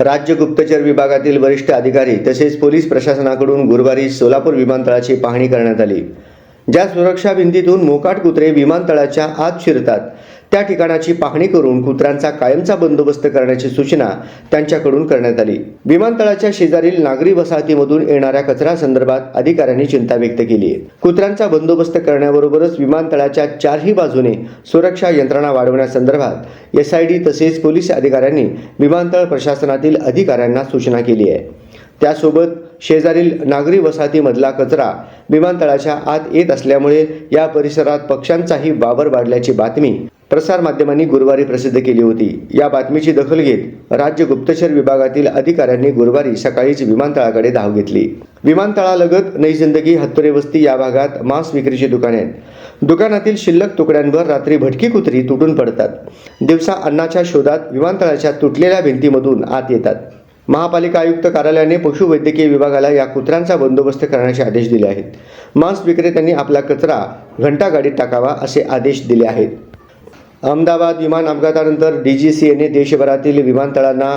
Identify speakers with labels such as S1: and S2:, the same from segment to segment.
S1: राज्य गुप्तचर विभागातील वरिष्ठ अधिकारी तसेच पोलीस प्रशासनाकडून गुरुवारी सोलापूर विमानतळाची पाहणी करण्यात आली. ज्या सुरक्षा भिंतीतून मोकाट कुत्रे विमानतळाच्या आत शिरतात त्या ठिकाणाची पाहणी करून कुत्र्यांचा कायमचा बंदोबस्त करण्याची सूचना त्यांच्याकडून करण्यात आली. विमानतळाच्या शेजारील नागरी वसाहतीमधून येणाऱ्या कचरा संदर्भात अधिकाऱ्यांनी चिंता व्यक्त केली आहे. कुत्र्यांचा बंदोबस्त करण्याबरोबरच विमानतळाच्या चारही बाजूने सुरक्षा यंत्रणा वाढवण्यासंदर्भात एस आय डी तसेच पोलीस अधिकाऱ्यांनी विमानतळ प्रशासनातील अधिकाऱ्यांना सूचना केली आहे. त्यासोबत शेजारील नागरी वसाहतीमधला कचरा विमानतळाच्या आत येत असल्यामुळे या परिसरात पक्ष्यांचाही वावर वाढल्याची बातमी प्रसारमाध्यमांनी गुरुवारी प्रसिद्ध केली होती. या बातमीची दखल घेत राज्य गुप्तचर विभागातील अधिकाऱ्यांनी गुरुवारी सकाळीच विमानतळाकडे धाव घेतली. विमानतळालगत नई जिंदगी हत्तुरे वस्ती या भागात मांस विक्रीची दुकाने आहेत. दुकानातील शिल्लक तुकड्यांवर रात्री भटकी कुत्री तुटून पडतात. दिवसा अन्नाच्या शोधात विमानतळाच्या तुटलेल्या भिंतीमधून आत येतात. महापालिका आयुक्त कार्यालयाने पशुवैद्यकीय विभागाला या कुत्र्यांचा बंदोबस्त करण्याचे आदेश दिले आहेत. मांस विक्रेत्यांनी आपला कचरा घंटागाडीत टाकावा असे आदेश दिले आहेत. अहमदाबाद विमान अपघातानंतर डी जी सी एने देशभरातील विमानतळांना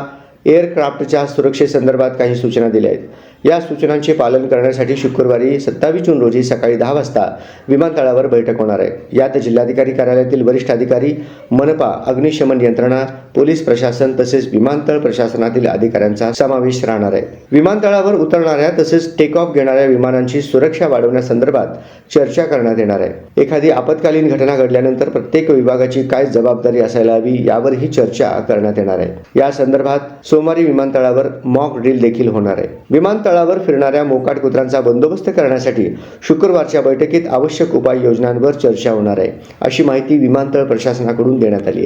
S1: एअरक्राफ्टच्या सुरक्षेसंदर्भात काही सूचना दिल्या आहेत. या सूचनांचे पालन करण्यासाठी शुक्रवारी सत्तावीस जून रोजी सकाळी दहा वाजता विमानतळावर बैठक होणार आहे. यात जिल्हाधिकारी कार्यालयातील वरिष्ठ अधिकारी मनपा अग्निशमन यंत्रणा पोलीस प्रशासन तसेच विमानतळ प्रशासनातील अधिकाऱ्यांचा समावेश राहणार आहे. विमानतळावर उतरणाऱ्या तसेच टेक ऑफ घेणाऱ्या विमानांची सुरक्षा वाढवण्यासंदर्भात चर्चा करण्यात येणार आहे. एखादी आपत्कालीन घटना घडल्यानंतर प्रत्येक विभागाची काय जबाबदारी असायला हवी यावरही चर्चा करण्यात येणार आहे. या संदर्भात सोमवारी विमानतळावर मॉक ड्रिल देखील होणार आहे. विमानतळावर फिरणाऱ्या मोकाट कुत्र्यांचा बंदोबस्त करण्यासाठी शुक्रवारच्या बैठकीत आवश्यक उपाययोजनांवर चर्चा होणार आहे अशी माहिती विमानतळ प्रशासनाकडून देण्यात आली आहे.